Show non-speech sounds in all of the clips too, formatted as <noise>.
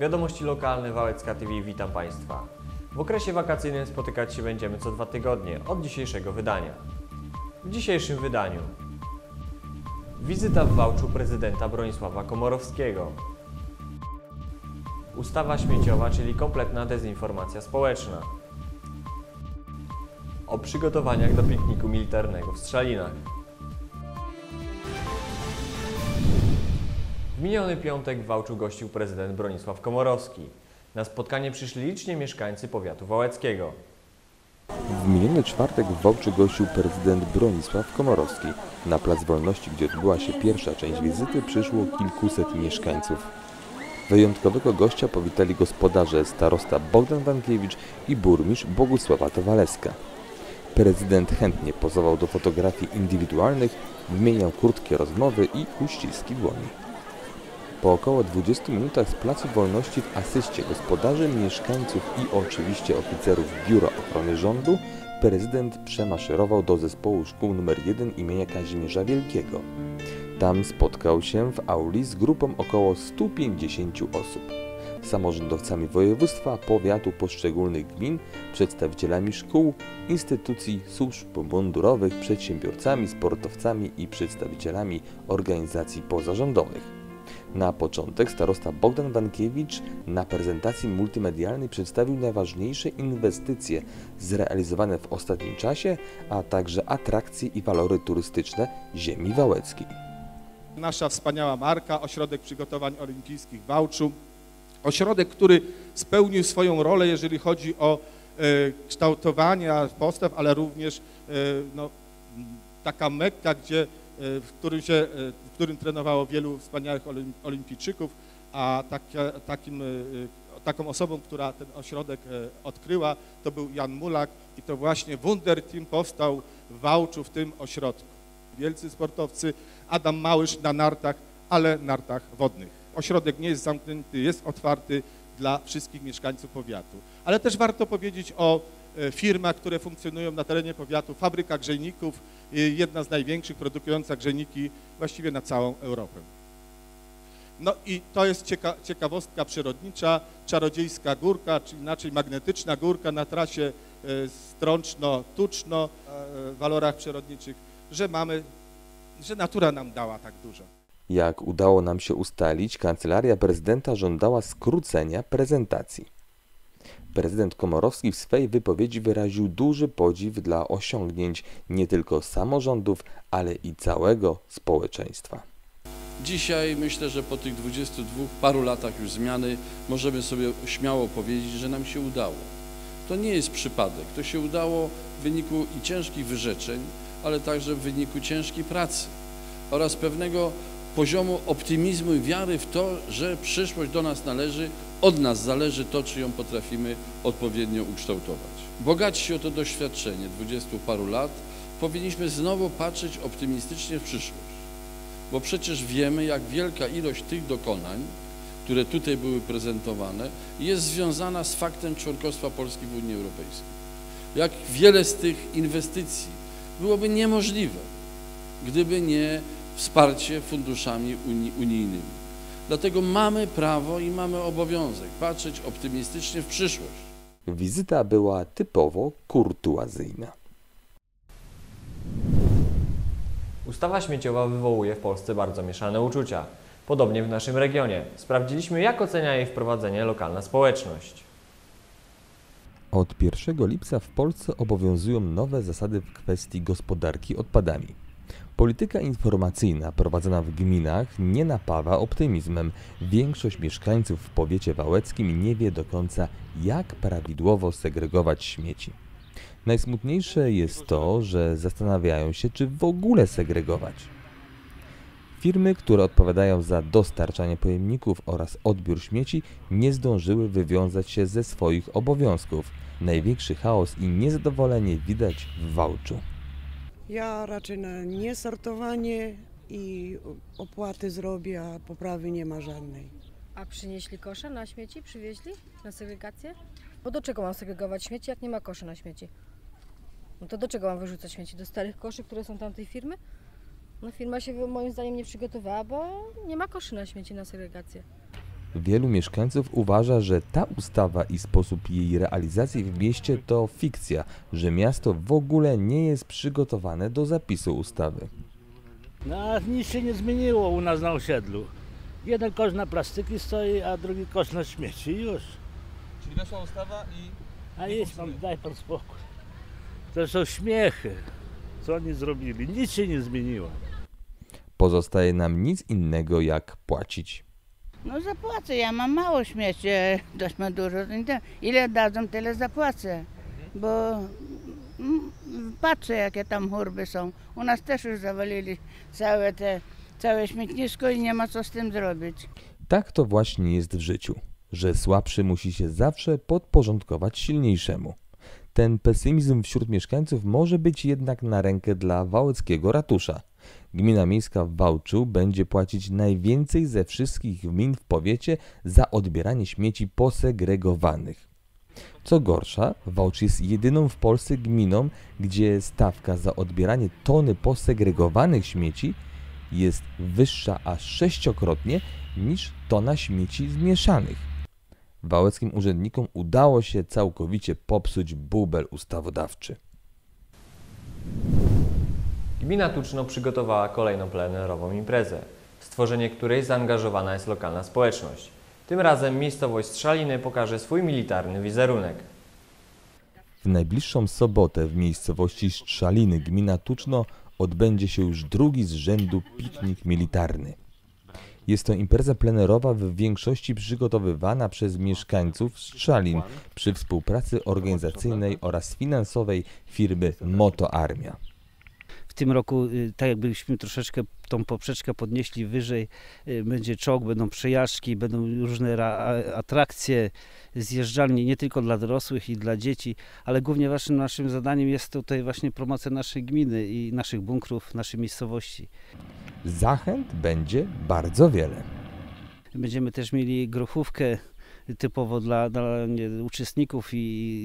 Wiadomości lokalne Wałecka TV, witam Państwa. W okresie wakacyjnym spotykać się będziemy co dwa tygodnie od dzisiejszego wydania. W dzisiejszym wydaniu wizyta w Wałczu prezydenta Bronisława Komorowskiego. Ustawa śmieciowa, czyli kompletna dezinformacja społeczna. O przygotowaniach do pikniku militarnego w Strzalinach. W miniony piątek w Wałczu gościł prezydent Bronisław Komorowski. Na spotkanie przyszli liczni mieszkańcy powiatu wałeckiego. W miniony czwartek w Wałczu gościł prezydent Bronisław Komorowski. Na Plac Wolności, gdzie odbyła się pierwsza część wizyty, przyszło kilkuset mieszkańców. Wyjątkowego gościa powitali gospodarze starosta Bogdan Wankiewicz i burmistrz Bogusława Towaleska. Prezydent chętnie pozował do fotografii indywidualnych, wymieniał krótkie rozmowy i uściski dłoni. Po około 20 minutach z Placu Wolności w asyście gospodarzy, mieszkańców i oczywiście oficerów Biura Ochrony Rządu, prezydent przemaszerował do zespołu szkół nr 1 imienia Kazimierza Wielkiego. Tam spotkał się w auli z grupą około 150 osób. Samorządowcami województwa, powiatu, poszczególnych gmin, przedstawicielami szkół, instytucji, służb mundurowych, przedsiębiorcami, sportowcami i przedstawicielami organizacji pozarządowych. Na początek starosta Bogdan Wankiewicz na prezentacji multimedialnej przedstawił najważniejsze inwestycje zrealizowane w ostatnim czasie, a także atrakcje i walory turystyczne ziemi wałeckiej. Nasza wspaniała marka, Ośrodek Przygotowań Olimpijskich w Wałczu. Ośrodek, który spełnił swoją rolę, jeżeli chodzi o e, kształtowanie postaw, ale również e, no, taka mekka, gdzie, w, którym się, e, w którym trenowało wielu wspaniałych olim- olimpijczyków, a takim, e, taką osobą, która ten ośrodek odkryła, to był Jan Mulak i to właśnie Wunder Team powstał w Wałczu w tym ośrodku. Wielcy sportowcy, Adam Małysz na nartach, ale nartach wodnych. Ośrodek nie jest zamknięty, jest otwarty dla wszystkich mieszkańców powiatu. Ale też warto powiedzieć o firmach, które funkcjonują na terenie powiatu. Fabryka grzejników, e, jedna z największych, produkująca grzejniki właściwie na całą Europę. No i to jest cieka ciekawostka przyrodnicza, czarodziejska górka, czy inaczej magnetyczna górka na trasie e, Strączno-Tuczno, e, w walorach przyrodniczych, że mamy, że natura nam dała tak dużo. Jak udało nam się ustalić, kancelaria prezydenta żądała skrócenia prezentacji. Prezydent Komorowski w swej wypowiedzi wyraził duży podziw dla osiągnięć nie tylko samorządów, ale i całego społeczeństwa. Dzisiaj myślę, że po tych 22 paru latach już zmiany możemy sobie śmiało powiedzieć, że nam się udało. To nie jest przypadek. To się udało w wyniku i ciężkich wyrzeczeń, ale także w wyniku ciężkiej pracy oraz pewnego poziomu optymizmu i wiary w to, że przyszłość do nas należy, od nas zależy to, czy ją potrafimy odpowiednio ukształtować. Bogaci o to doświadczenie 20 paru lat, powinniśmy znowu patrzeć optymistycznie w przyszłość bo przecież wiemy, jak wielka ilość tych dokonań, które tutaj były prezentowane, jest związana z faktem członkostwa Polski w Unii Europejskiej. Jak wiele z tych inwestycji byłoby niemożliwe, gdyby nie wsparcie funduszami uni unijnymi. Dlatego mamy prawo i mamy obowiązek patrzeć optymistycznie w przyszłość. Wizyta była typowo kurtuazyjna. Ustawa śmieciowa wywołuje w Polsce bardzo mieszane uczucia. Podobnie w naszym regionie. Sprawdziliśmy, jak ocenia jej wprowadzenie lokalna społeczność. Od 1 lipca w Polsce obowiązują nowe zasady w kwestii gospodarki odpadami. Polityka informacyjna prowadzona w gminach nie napawa optymizmem. Większość mieszkańców w powiecie wałeckim nie wie do końca, jak prawidłowo segregować śmieci. Najsmutniejsze jest to, że zastanawiają się, czy w ogóle segregować. Firmy, które odpowiadają za dostarczanie pojemników oraz odbiór śmieci, nie zdążyły wywiązać się ze swoich obowiązków. Największy chaos i niezadowolenie widać w Wałczu. Ja raczej na niesortowanie i opłaty zrobię, a poprawy nie ma żadnej. A przynieśli kosze na śmieci? Przywieźli na segregację? Bo do czego mam segregować śmieci, jak nie ma koszy na śmieci? No to do czego mam wyrzucać śmieci? Do starych koszy, które są tamtej firmy? No firma się moim zdaniem nie przygotowała, bo nie ma koszy na śmieci na segregację. Wielu mieszkańców uważa, że ta ustawa i sposób jej realizacji w mieście to fikcja, że miasto w ogóle nie jest przygotowane do zapisu ustawy. No a nic się nie zmieniło u nas na osiedlu. Jeden kosz na plastyki stoi, a drugi kosz na śmieci i już. Czyli weszła ustawa i A idź pan, daj pan spokój. To są śmiechy. Co oni zrobili? Nic się nie zmieniło. Pozostaje nam nic innego jak płacić. No zapłacę, ja mam mało śmieci, e, dość <laughs> ma dużo. Ile dadzą, tyle zapłacę. Bo mm, patrzę, jakie tam chórby są. U nas też już zawalili całe te, całe śmietnisko i nie ma co z tym zrobić. Tak to właśnie jest w życiu, że słabszy musi się zawsze podporządkować silniejszemu. Ten pesymizm wśród mieszkańców może być jednak na rękę dla wałeckiego ratusza. Gmina miejska w Wałczu będzie płacić najwięcej ze wszystkich gmin w powiecie za odbieranie śmieci posegregowanych. Co gorsza, Wałcz jest jedyną w Polsce gminą, gdzie stawka za odbieranie tony posegregowanych śmieci jest wyższa aż sześciokrotnie niż tona śmieci zmieszanych. Wałeckim urzędnikom udało się całkowicie popsuć bubel ustawodawczy. Gmina Tuczno przygotowała kolejną plenerową imprezę, w stworzenie której zaangażowana jest lokalna społeczność. Tym razem miejscowość Strzaliny pokaże swój militarny wizerunek. W najbliższą sobotę w miejscowości Strzaliny gmina Tuczno odbędzie się już drugi z rzędu piknik militarny. Jest to impreza plenerowa w większości przygotowywana przez mieszkańców Strzalin przy współpracy organizacyjnej oraz finansowej firmy Moto Armia. W tym roku, y, tak jakbyśmy troszeczkę tą poprzeczkę podnieśli wyżej, y, będzie czołg, będą przejażdżki, będą różne atrakcje, zjeżdżalnie nie tylko dla dorosłych i dla dzieci, ale głównie naszym, naszym zadaniem jest tutaj właśnie promocja naszej gminy i naszych bunkrów, naszej miejscowości. Zachęt będzie bardzo wiele. Będziemy też mieli grochówkę typowo dla, dla nie, uczestników i,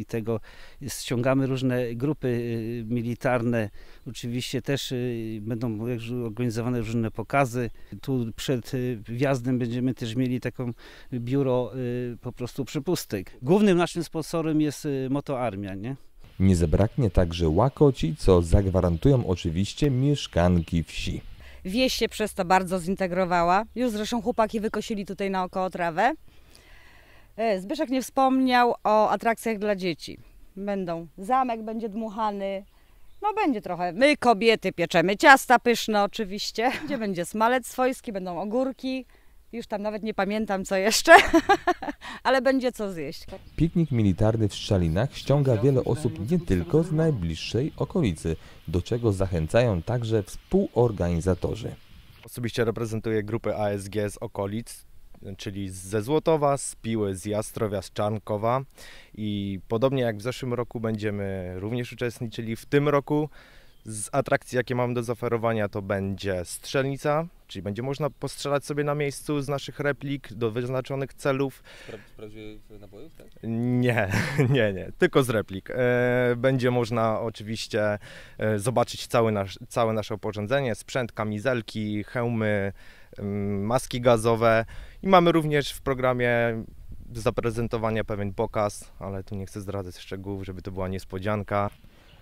i tego ściągamy różne grupy y, militarne. Oczywiście też y, będą organizowane różne pokazy. Tu przed y, wjazdem będziemy też mieli taką biuro po prostu przepustek. Głównym naszym sponsorem jest y, Moto Armia, nie? Nie zabraknie także łakoci, co zagwarantują oczywiście mieszkanki wsi. Wieś się przez to bardzo zintegrowała. Już zresztą chłopaki wykosili tutaj naokoło trawę. E, Zbyszek nie wspomniał o atrakcjach dla dzieci. Będą, zamek będzie dmuchany, no będzie trochę. My kobiety pieczemy ciasta pyszne oczywiście, <laughs> gdzie będzie smalec swojski, będą ogórki. Już tam nawet nie pamiętam co jeszcze, <laughs> ale będzie co zjeść. Piknik militarny w Szczalinach ściąga wiele osób nie tylko z najbliższej okolicy, do czego zachęcają także współorganizatorzy. Osobiście reprezentuję grupę ASG z okolic, czyli ze Złotowa, z Piły, z Jastrowia, z Czarnkowa i podobnie jak w zeszłym roku będziemy również uczestniczyli w tym roku. Z atrakcji, jakie mam do zaoferowania, to będzie strzelnica, czyli będzie można postrzelać sobie na miejscu z naszych replik do wyznaczonych celów. prawdziwych nabojów, tak? Nie, <laughs> nie, nie, tylko z replik. E, Będzie można oczywiście e, zobaczyć cały nasz, całe nasze oporządzenie, sprzęt, kamizelki, hełmy, maski gazowe i mamy również w programie zaprezentowania pewien pokaz, ale tu nie chcę zdradzać szczegółów, żeby to była niespodzianka.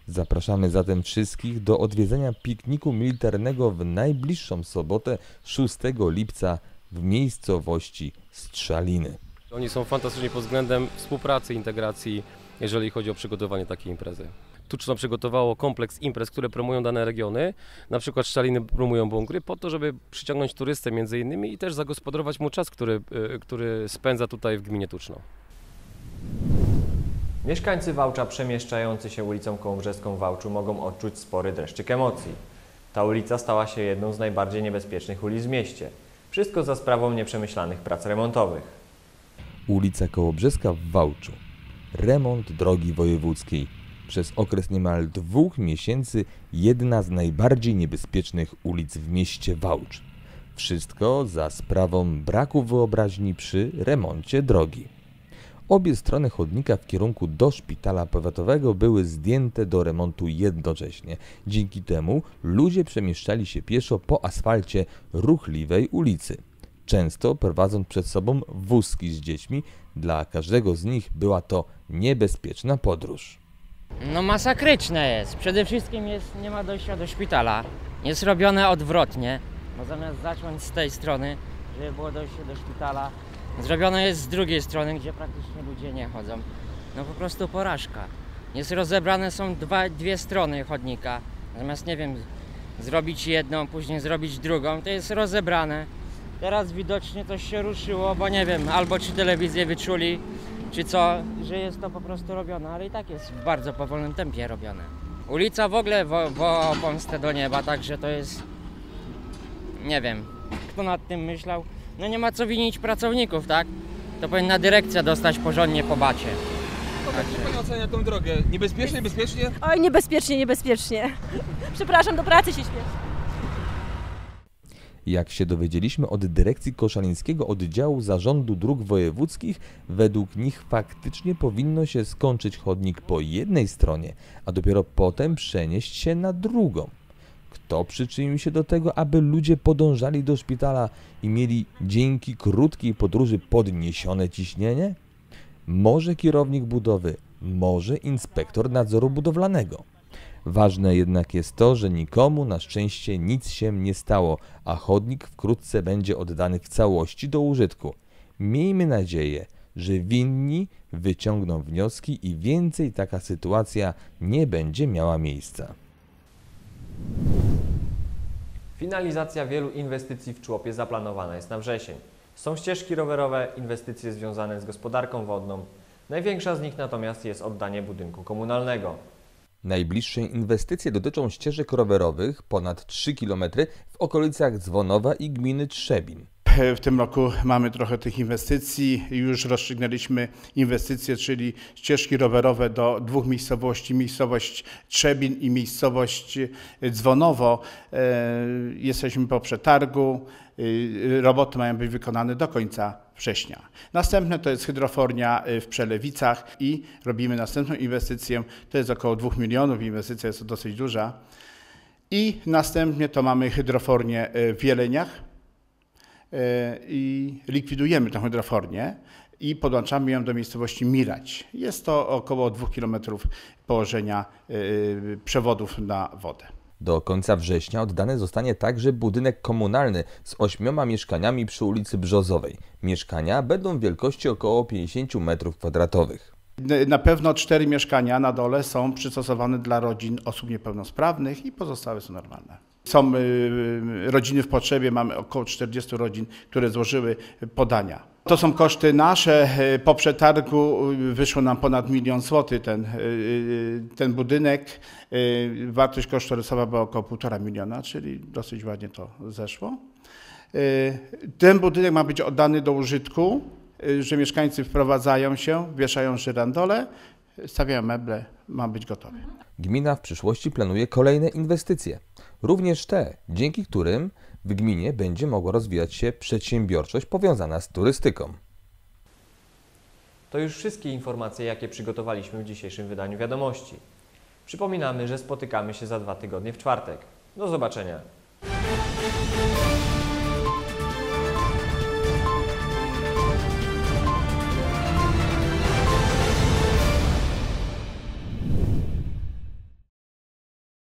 Zapraszamy zatem wszystkich do odwiedzenia pikniku militarnego w najbliższą sobotę 6 lipca w miejscowości Strzaliny. Oni są fantastyczni pod względem współpracy, integracji, jeżeli chodzi o przygotowanie takiej imprezy. Tuczno przygotowało kompleks imprez, które promują dane regiony. Na przykład Szczaliny promują bunkry po to, żeby przyciągnąć turystę między innymi i też zagospodarować mu czas, który, y, który spędza tutaj w gminie Tuczno. Mieszkańcy Wałcza przemieszczający się ulicą Kołobrzeską w Wałczu mogą odczuć spory dreszczyk emocji. Ta ulica stała się jedną z najbardziej niebezpiecznych ulic w mieście. Wszystko za sprawą nieprzemyślanych prac remontowych. Ulica Kołobrzeska w Wałczu. Remont drogi wojewódzkiej. Przez okres niemal dwóch miesięcy jedna z najbardziej niebezpiecznych ulic w mieście Wałcz. Wszystko za sprawą braku wyobraźni przy remoncie drogi. Obie strony chodnika w kierunku do szpitala powiatowego były zdjęte do remontu jednocześnie. Dzięki temu ludzie przemieszczali się pieszo po asfalcie ruchliwej ulicy. często prowadząc przed sobą wózki z dziećmi. Dla każdego z nich była to niebezpieczna podróż. No masakryczne jest. Przede wszystkim jest, nie ma dojścia do szpitala. Jest robione odwrotnie, bo zamiast zacząć z tej strony, żeby było dojście do szpitala, zrobione jest z drugiej strony, gdzie praktycznie ludzie nie chodzą. No po prostu porażka. Jest rozebrane są dwa, dwie strony chodnika. Zamiast, nie wiem, zrobić jedną, później zrobić drugą, to jest rozebrane. Teraz widocznie coś się ruszyło, bo nie wiem, albo czy telewizję wyczuli, czy co, że jest to po prostu robione, ale i tak jest w bardzo powolnym tempie robione. Ulica w ogóle wo, wo do nieba, także to jest, nie wiem, kto nad tym myślał. No nie ma co winić pracowników, tak? To powinna dyrekcja dostać porządnie po bacie. Jak pani ocenia tą drogę? Niebezpiecznie, bezpiecznie? Oj, niebezpiecznie, niebezpiecznie. <laughs> Przepraszam, do pracy się śpieszę. Jak się dowiedzieliśmy od dyrekcji Koszalińskiego Oddziału Zarządu Dróg Wojewódzkich, według nich faktycznie powinno się skończyć chodnik po jednej stronie, a dopiero potem przenieść się na drugą. Kto przyczynił się do tego, aby ludzie podążali do szpitala i mieli dzięki krótkiej podróży podniesione ciśnienie? Może kierownik budowy, może inspektor nadzoru budowlanego. Ważne jednak jest to, że nikomu na szczęście nic się nie stało, a chodnik wkrótce będzie oddany w całości do użytku. Miejmy nadzieję, że winni wyciągną wnioski i więcej taka sytuacja nie będzie miała miejsca. Finalizacja wielu inwestycji w Człopie zaplanowana jest na wrzesień. Są ścieżki rowerowe, inwestycje związane z gospodarką wodną. Największa z nich natomiast jest oddanie budynku komunalnego. Najbliższe inwestycje dotyczą ścieżek rowerowych ponad 3 km w okolicach Dzwonowa i gminy Trzebin. W tym roku mamy trochę tych inwestycji. Już rozstrzygnęliśmy inwestycje, czyli ścieżki rowerowe do dwóch miejscowości, miejscowość Trzebin i miejscowość Dzwonowo. E, Jesteśmy po przetargu. E, Roboty mają być wykonane do końca września. Następne to jest hydrofornia e, w Przelewicach i robimy następną inwestycję. To jest około 2 milionów, inwestycja jest dosyć duża. I następnie to mamy hydrofornię w Jeleniach i likwidujemy tę hydrofornię i podłączamy ją do miejscowości Mirać. Jest to około 2 km położenia e, przewodów na wodę. Do końca września oddany zostanie także budynek komunalny z ośmioma mieszkaniami przy ulicy Brzozowej. Mieszkania będą wielkości około 50 m2. Na pewno cztery mieszkania na dole są przystosowane dla rodzin osób niepełnosprawnych i pozostałe są normalne. Są y, rodziny w potrzebie, mamy około 40 rodzin, które złożyły podania. To są koszty nasze. Y, Po przetargu y, wyszło nam ponad milion złotych ten, y, y, ten budynek. Y, Wartość kosztorysowa była około półtora miliona, czyli dosyć ładnie to zeszło. Y, Ten budynek ma być oddany do użytku, y, że mieszkańcy wprowadzają się, wieszają żyrandole, stawiają meble, ma być gotowy. Gmina w przyszłości planuje kolejne inwestycje, również te, dzięki którym w gminie będzie mogła rozwijać się przedsiębiorczość powiązana z turystyką. To już wszystkie informacje, jakie przygotowaliśmy w dzisiejszym wydaniu wiadomości. Przypominamy, że spotykamy się za dwa tygodnie w czwartek. Do zobaczenia.